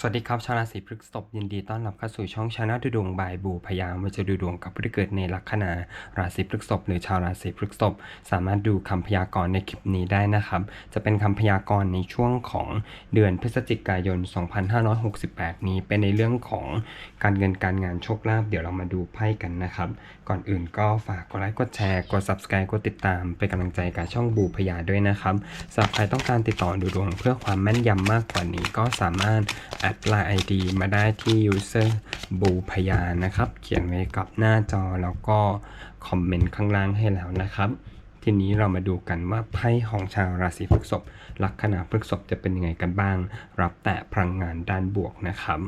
สวัสดีครับ ชาวราศีพฤษภยินดีต้อนรับเข้าสู่ช่องชาแนลดูดวงบายบูพยามว่าจะดูดวงกับผู้ที่เกิดในลัคนาราศีพฤษภหรือชาวราศีพฤษภสามารถดูคำพยากรณ์ในคลิปนี้ได้นะครับ จะเป็นคำพยากรณ์ในช่วงของเดือนพฤศจิกายน 2568 นี้เป็นในเรื่องของการเงินการงานโชคลาภเดี๋ยวเรามาดูไพ่กันนะครับ ก่อนอื่นก็ฝากกดไลค์กดแชร์กด subscribe กดติดตามเป็นกำลังใจกับช่องบูพยาด้วยนะครับสำหรับใครต้องการติดต่อดูดวงเพื่อความแม่นยำมากกว่านี้ก็สามารถดไลน์ ID มาได้ที่ user บูพยานะครับ เขียนไว้กับหน้าจอแล้วก็คอมเมนต์ข้างล่างให้แล้วนะครับ ทีนี้เรามาดูกันว่าไพ่ของชาวราศีพฤษภลัคนาพฤษภจะเป็นยังไงกันบ้าง รับแต่พลังงานด้านบวกนะครับ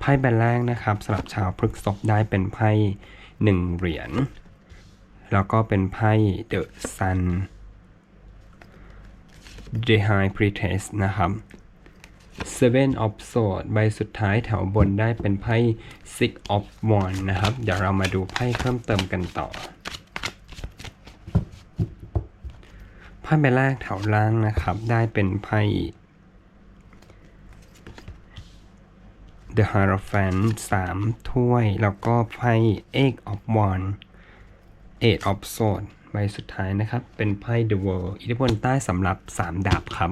ไพ่ใบแรกนะครับสำหรับชาวพฤษภได้เป็นไพ่หนึ่งเหรียญแล้วก็เป็นไพ่ The Sun The High Priestess นะครับ Seven of Swords ใบสุดท้ายแถวบนได้เป็นไพ่ Six of Wands นะครับ เดี๋ยวเรามาดูไพ่เพิ่มเติมกันต่อไพ่ใบแรกแถวล่างนะครับ ได้เป็นไพ่ The Hierophant สามถ้วย แล้วก็ไพ่ Eight of Wands Eight of Swords ใบสุดท้ายนะครับ เป็นไพ่ The World อิทธิพลใต้สำหรับ 3 ดาบครับ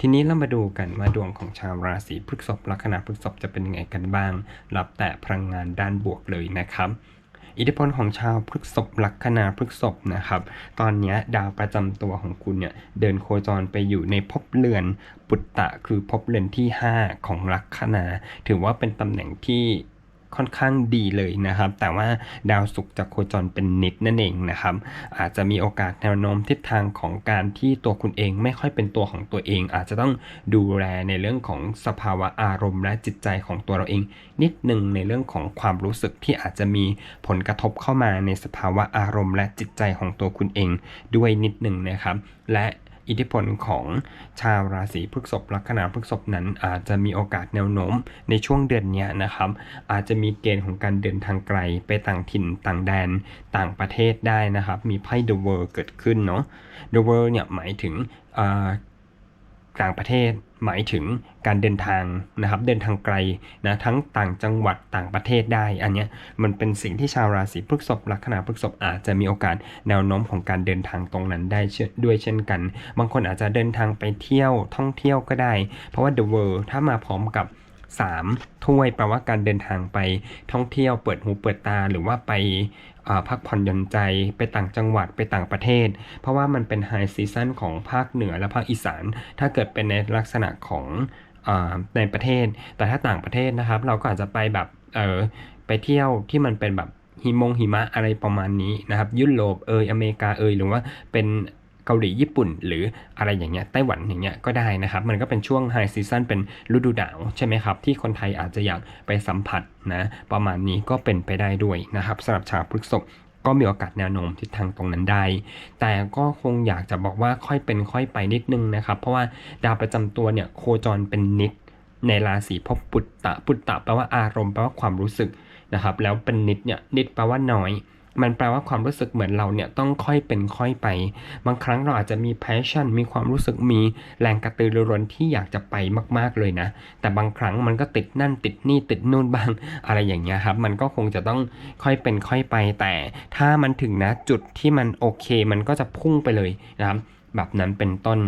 ทีนี้เรามาดูกันว่าดวงของชาวราศีพฤษภลัคนาพฤษภจะเป็นยังไงกันบ้าง รับแต่พลังงานด้านบวกเลยนะครับอิทธิพลของชาวพฤษภลัคนาพฤษภนะครับ ตอนนี้ดาวประจำตัวของคุณเนี่ยเดินโคจรไปอยู่ในภพเรือนปุตตะคือภพเรือนที่ 5 ของลัคนา ถือว่าเป็นตำแหน่งที่ ค่อนข้างดีเลยนะครับ แต่ว่าดาวศุกร์จะโคจรเป็นนิดนั่นเองนะครับ อาจจะมีโอกาสแนวโน้มทิศทางของการที่ตัวคุณเองไม่ค่อยเป็นตัวของตัวเอง อาจจะต้องดูแลในเรื่องของสภาวะอารมณ์ และจิตใจของตัวเราเอง นิดหนึ่งในเรื่องของความรู้สึกที่อาจจะมีผลกระทบเข้ามาในสภาวะอารมณ์ และจิตใจของตัวคุณเองด้วยนิดหนึ่งนะครับ และ อิทธิพลของชาวราศีพฤษภลัคนาพฤษภนั้น อาจจะมีโอกาสแนวโน้มในช่วงเดือนนี้นะครับ อาจจะมีเกณฑ์ของการเดินทางไกลไปต่างถิ่นต่างแดนต่างประเทศได้นะครับ มีไพ่ The World เกิดขึ้นเนาะ The World เนี่ยหมายถึง ต่างประเทศหมายถึงการเดินทางนะครับเดินทางไกลนะทั้งต่างจังหวัดต่างประเทศได้ อันเนี้ยมันเป็นสิ่งที่ชาวราศีพฤษภลัคนาพฤษภอาจจะมีโอกาสแนวโน้มของการเดินทางตรงนั้นได้ด้วยเช่นกัน บางคนอาจจะเดินทางไปเที่ยวท่องเที่ยวก็ได้ เพราะว่า The World ถ้ามาพร้อมกับ 3 ถ้วยแปลว่าการเดินทางไปท่องเที่ยวเปิดหูเปิดตาหรือว่าไป พักผ่อนหย่อนใจไปต่างจังหวัดไปต่างประเทศ เพราะว่ามันเป็นไฮซีซันของภาคเหนือและภาคอีสาน ถ้าเกิดเป็นในลักษณะของอในประเทศ แต่ถ้าต่างประเทศนะครับ เราก็อาจจะไปแบบเออไปเที่ยวที่มันเป็นแบบหิมงหิมะอะไรประมาณนี้นะครับ ยุโรปเอยอเมริกาเอยหรือว่าเป็น เกาหลีญี่ปุ่น หรืออะไรอย่างเงี้ยไต้หวันอย่างเงี้ยก็ได้นะครับมันก็เป็นช่วงไฮซีซันเป็นฤดูหนาวใช่ไหมครับที่คนไทยอาจจะอยากไปสัมผัสนะประมาณนี้ก็เป็นไปได้ด้วยนะครับสำหรับชาวพฤษภก็มีโอกาสแนวโน้มทิศทางตรงนั้นได้ แต่ก็คงอยากจะบอกว่าค่อยเป็นค่อยไปนิดนึงนะครับ เพราะว่าดาวประจำตัวเนี่ยโคจรเป็นนิดในราศีพบปุตตะ ปุตตะแปลว่าอารมณ์แปลว่าความรู้สึกนะครับ แล้วเป็นนิดเนี่ยนิดแปลว่าน้อย มันแปลว่าความรู้สึกเหมือนเราเนี่ยต้องค่อยเป็นค่อยไป บางครั้งเราอาจจะมี passion มีความรู้สึกมีแรงกระตือรือร้นที่อยากจะไปมากๆเลยนะ แต่บางครั้งมันก็ติดนั่นติดนี่ติดนู่นบ้าง อะไรอย่างเงี้ยครับ มันก็คงจะต้องค่อยเป็นค่อยไป แต่ถ้ามันถึงนะจุดที่มันโอเค มันก็จะพุ่งไปเลยนะครับ แบบนั้นเป็นต้น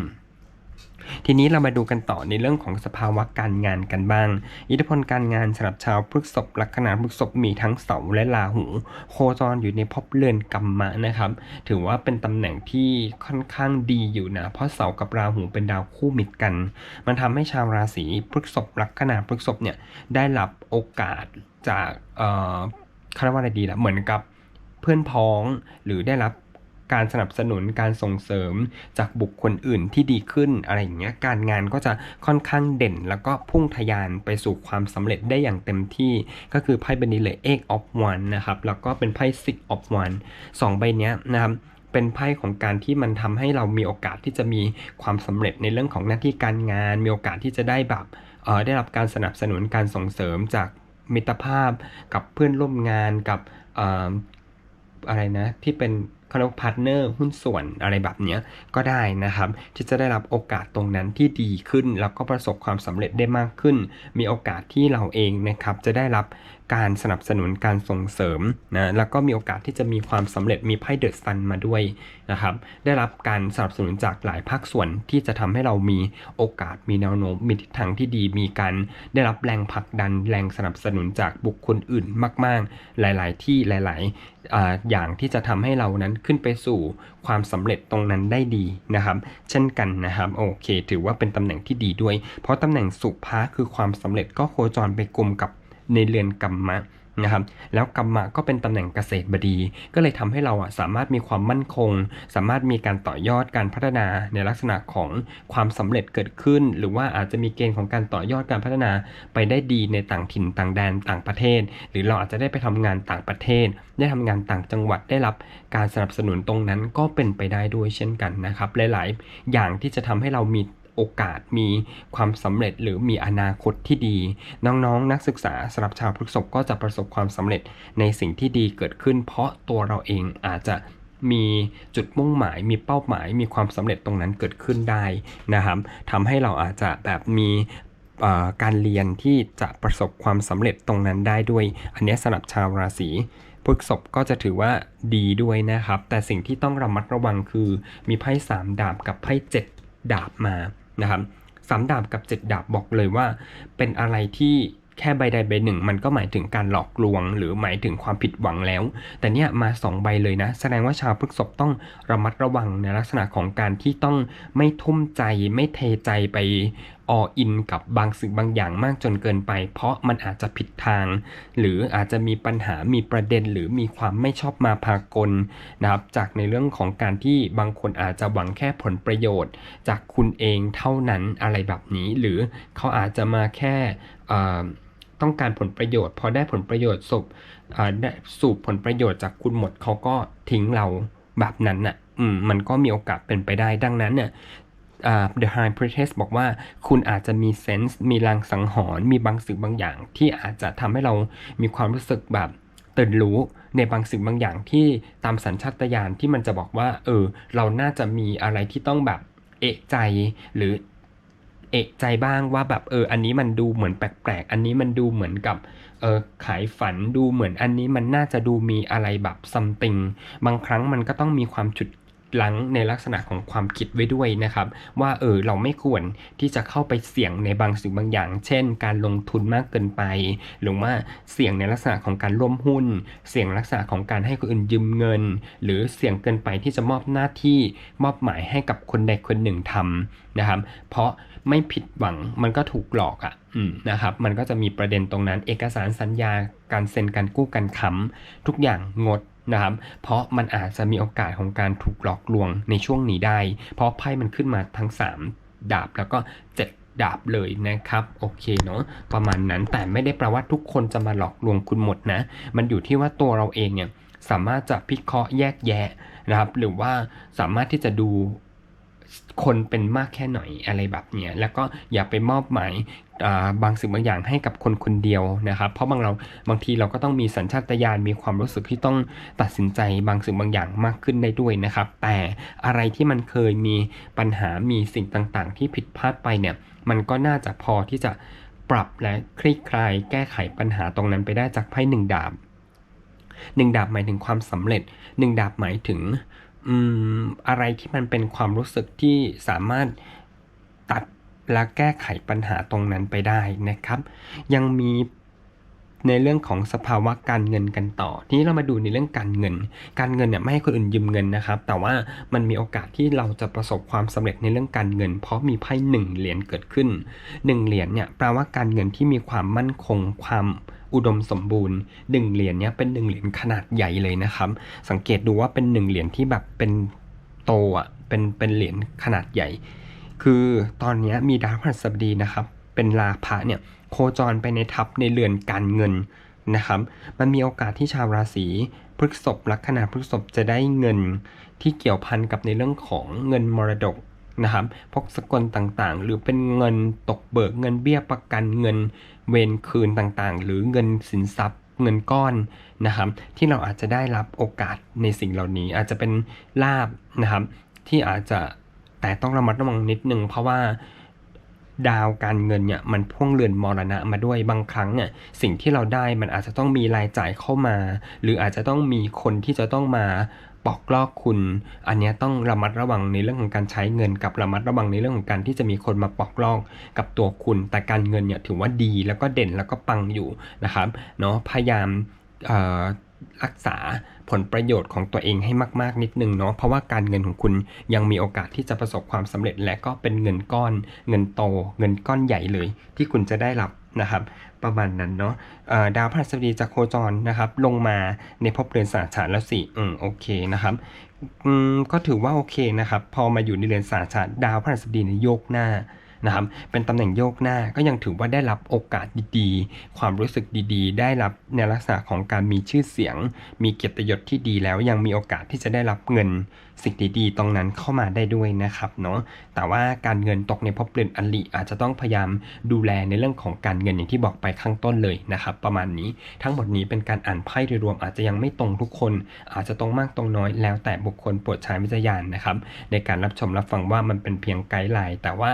ทีนี้เรามาดูกันต่อในเรื่องของสภาวะการงานกันบ้าง อิทธิพลการงานสำหรับชาวพฤกษภลัคนาพฤกษภมีทั้งเสาและราหู โคจรอยู่ในภพเรือนกรรมะนะครับ ถือว่าเป็นตำแหน่งที่ค่อนข้างดีอยู่นะ เพราะเสากับราหูเป็นดาวคู่มิตรกัน มันทำให้ชาวราศีพฤกษภลัคนาพฤกษภเนี่ยได้รับโอกาสจากเอ่อคาว่าอะไรดีล่ะเหมือนกับเพื่อนพ้องหรือได้รับ การสนับสนุนการส่งเสริมจากบุคคลอื่นที่ดีขึ้นอะไรอย่างเงี้ยการงานก็จะค่อนข้างเด่น แล้วก็พุ่งทะยานไปสู่ความสำเร็จได้อย่างเต็มที่ก็คือไพ่ใบนี้เลย Eight of One นะครับแล้วก็เป็นไพ่ Six of One สองใบเนี้ยนะครับเป็นไพ่ของการที่มันทำให้เรามีโอกาสที่จะมีความสำเร็จในเรื่องของหน้าที่การงาน มีโอกาสที่จะได้แบบได้รับการสนับสนุนการส่งเสริมจากมิตรภาพกับเพื่อนร่วมงานกับอะไรนะที่เป็น พนักพาร์ทเนอร์หุ้นส่วนอะไรแบบเนี้ยก็ได้นะครับ ที่จะได้รับโอกาสตรงนั้นที่ดีขึ้น แล้วก็ประสบความสำเร็จได้มากขึ้น มีโอกาสที่เราเองนะครับจะได้รับ การสนับสนุนการส่งเสริมนะแล้วก็มีโอกาสที่จะมีความสำเร็จมีไพ่เดอะซันมาด้วยนะครับได้รับการสนับสนุนจากหลายภาคส่วนที่จะทำให้เรามีโอกาสมีแนวโน้มมีทิศทางที่ดีมีการได้รับแรงผลักดันแรงสนับสนุนจากบุคคลอื่นมาก ๆ หลาย ๆ ที่หลาย ๆ อย่างที่จะทำให้เรานั้นขึ้นไปสู่ความสำเร็จตรงนั้นได้ดีนะครับ เช่นกันนะครับโอเค ถือว่าเป็นตำแหน่งที่ดีด้วย เพราะตำแหน่งสุภาคือความสำเร็จก็โคจรไปกลุ่มกับ ในเรือนกรรมะนะครับแล้วกรรมะก็เป็นตำแหน่งเกษตรบดี ก็เลยทำให้เราอะสามารถมีความมั่นคง สามารถมีการต่อยอดการพัฒนาในลักษณะของความสำเร็จเกิดขึ้น หรือว่าอาจจะมีเกณฑ์ของการต่อยอดการพัฒนาไปได้ดีในต่างถิ่นต่างแดนต่างประเทศ หรือเราอาจจะได้ไปทำงานต่างประเทศ ได้ทำงานต่างจังหวัดได้รับการสนับสนุนตรงนั้นก็เป็นไปได้ด้วยเช่นกันนะครับหลาย ๆ อย่างที่จะทำให้เรามี โอกาสมีความสำเร็จหรือมีอนาคตที่ดี น้องๆนักศึกษาสำหรับชาวพฤกษภก็จะประสบความสำเร็จในสิ่งที่ดีเกิดขึ้น เพราะตัวเราเองอาจจะมีจุดมุ่งหมาย มีเป้าหมาย มีความสำเร็จตรงนั้นเกิดขึ้นได้นะครับทำให้เราอาจจะแบบมีการเรียนที่จะประสบความสำเร็จตรงนั้นได้ด้วย อันนี้สำหรับชาวราศีพฤกษภก็จะถือว่าดีด้วยนะครับ แต่สิ่งที่ต้องระมัดระวังคือมีไพ่สามดาบกับไพ่เจ็ดดาบมา นะครับสามดาบกับเจ็ดดาบบอกเลยว่า เป็นอะไรที่แค่ใบใดใบหนึ่ง มันก็หมายถึงการหลอกลวง หรือหมายถึงความผิดหวังแล้ว แต่เนี่ยมาสองใบเลยนะ แสดงว่าชาวพฤกษบต้องระมัดระวังในลักษณะของการที่ต้องไม่ทุ่มใจไม่เทใจไปออินกับบางสิ่งบางอย่างมากจนเกินไป เพราะมันอาจจะผิดทาง หรืออาจจะมีปัญหามีประเด็นหรือมีความไม่ชอบมาพากลนะครับจากในเรื่องของการที่บางคนอาจจะหวังแค่ผลประโยชน์ จากคุณเองเท่านั้นอะไรแบบนี้ หรือเขาอาจจะมาแค่ต้องการผลประโยชน์ พอได้ผลประโยชน์สูบสูบผลประโยชน์จากคุณหมดเขาก็ทิ้งเราแบบนั้นน่ะ อืม มันก็มีโอกาสเป็นไปได้ ดังนั้นเนี่ยอ่า The High Priestess บอกว่าคุณอาจจะมีเซนส์มีลางสังหรณ์มีบางสิ่งบางอย่าง ที่อาจจะทำให้เรามีความรู้สึกแบบตื่นรู้ในบางสิ่งบางอย่างที่ตามสัญชาตญาณที่มันจะบอกว่า เออ เราน่าจะมีอะไรที่ต้องแบบเอะใจหรือเอกใจบ้างว่าแบบเออ อันนี้มันดูเหมือนแปลกๆ อันนี้มันดูเหมือนกับเออขายฝันดูเหมือนอันนี้มันน่าจะดูมีอะไรแบบซัมติงบางครั้งมันก็ต้องมีความฉุด ลังในลักษณะของความคิดไว้ด้วยนะครับ ว่าเออเราไม่ควรที่จะเข้าไปเสี่ยงในบางสิ่งบางอย่าง เช่น การลงทุนมากเกินไป หรือว่าเสี่ยงในลักษณะของการร่วมหุ้น เสี่ยงลักษณะของการให้คนอื่นยืมเงิน หรือเสี่ยงเกินไปที่จะมอบหน้าที่มอบหมายให้กับคนใดคนหนึ่งทำนะครับ เพราะไม่ผิดหวังมันก็ถูกหลอกอะ่ะนะครับมันก็จะมีประเด็นตรงนั้น เอกสารสัญญาการเซ็นการกู้การค้ำทุกอย่างงด นะครับเพราะมันอาจจะมีโอกาสของการถูกหลอกลวงในช่วงนี้ได้ เพราะไพ่มันขึ้นมาทั้ง 3 ดาบแล้วก็ 7ดาบเลยนะครับโอเคเนาะประมาณนั้นแต่ไม่ได้แปลว่าทุกคนจะมาหลอกลวงคุณหมดนะ มันอยู่ที่ว่าตัวเราเองเนี่ยสามารถจะพิเคราะห์แยกแยะนะครับหรือว่าสามารถที่จะดู คนเป็นมากแค่ไหนอะไรแบบเนี้ยแล้วก็อย่าไปมอบหมายบางสิ่งบางอย่างให้กับคนคนเดียวนะครับ เพราะบางเราบางทีเราก็ต้องมีสัญชาตญาณมีความรู้สึกที่ต้องตัดสินใจบางสิ่งบางอย่างมากขึ้นได้ด้วยนะครับ แต่อะไรที่มันเคยมีปัญหามีสิ่งต่างๆ ที่ผิดพลาดไปเนี่ย มันก็น่าจะพอที่จะปรับและคลี่คลายแก้ไขปัญหาตรงนั้นไปได้จากไพ่หนึ่งดาบหนึ่งดาบหมายถึงความสำเร็จหนึ่งดาบหมายถึง อืมอะไรที่มันเป็นความรู้สึกที่สามารถตัดและแก้ไขปัญหาตรงนั้นไปได้นะครับ ยังมีในเรื่องของสภาวะการเงินกันต่อ ทีนี้เรามาดูในเรื่องการเงิน การเงินเนี่ยไม่ให้คนอื่นยืมเงินนะครับ แต่ว่ามันมีโอกาสที่เราจะประสบความสำเร็จในเรื่องการเงิน เพราะมีไพ่หนึ่งเหรียญเกิดขึ้นหนึ่งเหรียญเนี่ยแปลว่าการเงินที่มีความมั่นคงความ อุดมสมบูรณ์หนึ่งเหรียญเนี่ยเป็นหนึ่งเหรียญขนาดใหญ่เลยนะครับ สังเกตดูว่าเป็นหนึ่งเหรียญที่แบบเป็นโตอะเป็นเป็นเหรียญขนาดใหญ่ คือตอนเนี้ยมีดาวพฤหัสบดีนะครับ เป็นลาภะเนี่ยโคจรไปในทับในเรือนการเงินนะครับ มันมีโอกาสที่ชาวราศีพฤษภลัคนาพฤษภจะได้เงินที่เกี่ยวพันกับในเรื่องของเงินมรดก นะครับพกสกลต่างๆ หรือเป็นเงินตกเบิกเงินเบี้ยประกันเงินเวรคืนต่างๆ หรือเงินสินทรัพย์เงินก้อนนะครับ ที่เราอาจจะได้รับโอกาสในสิ่งเหล่านี้ อาจจะเป็นลาบนะครับ ที่อาจจะแต่ต้องระมัดระวังนิดนึงเพราะว่าดาวการเงินเนี่ยมันพ่วงเรือนมรณะมาด้วยบางครั้งเนี่ยสิ่งที่เราได้มันอาจจะต้องมีรายจ่ายเข้ามา หรืออาจจะต้องมีคนที่จะต้องมา ปอกลอกคุณ อันนี้ต้องระมัดระวังในเรื่องของการใช้เงินกับระมัดระวังในเรื่องของการที่จะมีคนมาปอกลอกกับตัวคุณ แต่การเงินเนี่ยถือว่าดีแล้วก็เด่นแล้วก็ปังอยู่นะครับเนาะพยายามรักษาผลประโยชน์ของตัวเองให้มากๆนิดนึงเนาะเพราะว่าการเงินของคุณยังมีโอกาสที่จะประสบความสำเร็จและก็เป็นเงินก้อน เงินโต เงินก้อนใหญ่เลย ที่คุณจะได้รับ นะครับประมาณนั้นเนาะดาวพฤหัสบดีจะโคจรนะครับลงมาในภพเรือนสาชาแล้วสิอืมโอเคนะครับอืมก็ถือว่าโอเคนะครับพอมาอยู่ในเรือนสาชาดาวพฤหัสบดีในยโยกหน้า นะครับเป็นตำแหน่งโยกหน้าก็ยังถือว่าได้รับโอกาสดีๆ ความรู้สึกดีๆ ได้รับในลักษณะของการมีชื่อเสียง มีเกียรติยศที่ดีแล้วยังมีโอกาสที่จะได้รับเงินสิ่งดีๆ ตรงนั้นเข้ามาได้ด้วยนะครับเนาะแต่ว่าการเงินตกในภพเรือนอลิอาจจะต้องพยายามดูแลในเรื่องของการเงินอย่างที่บอกไปข้างต้นเลยนะครับประมาณนี้ทั้งหมดนี้เป็นการอ่านไพ่โดยรวมอาจจะยังไม่ตรงทุกคน อาจจะตรงมากตรงน้อยแล้วแต่บุคคลโปรดใช้วิจารณญาณนะครับในการรับชมรับฟังว่ามันเป็นเพียงไกด์ไลน์แต่ว่า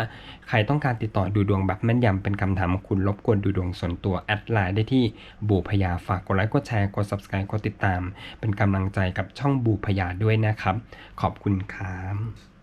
ใครรต้องการติดต่อดูดวงแบบแม่นยำเป็นคำถามคุณรบกวนดูดวงส่วนตัวแอดไลน์ได้ที่บูพยาฝากกดไลค์กดแชร์กด subscribe กดติดตาม เป็นกำลังใจกับช่องบูพยาด้วยนะครับ ขอบคุณครับ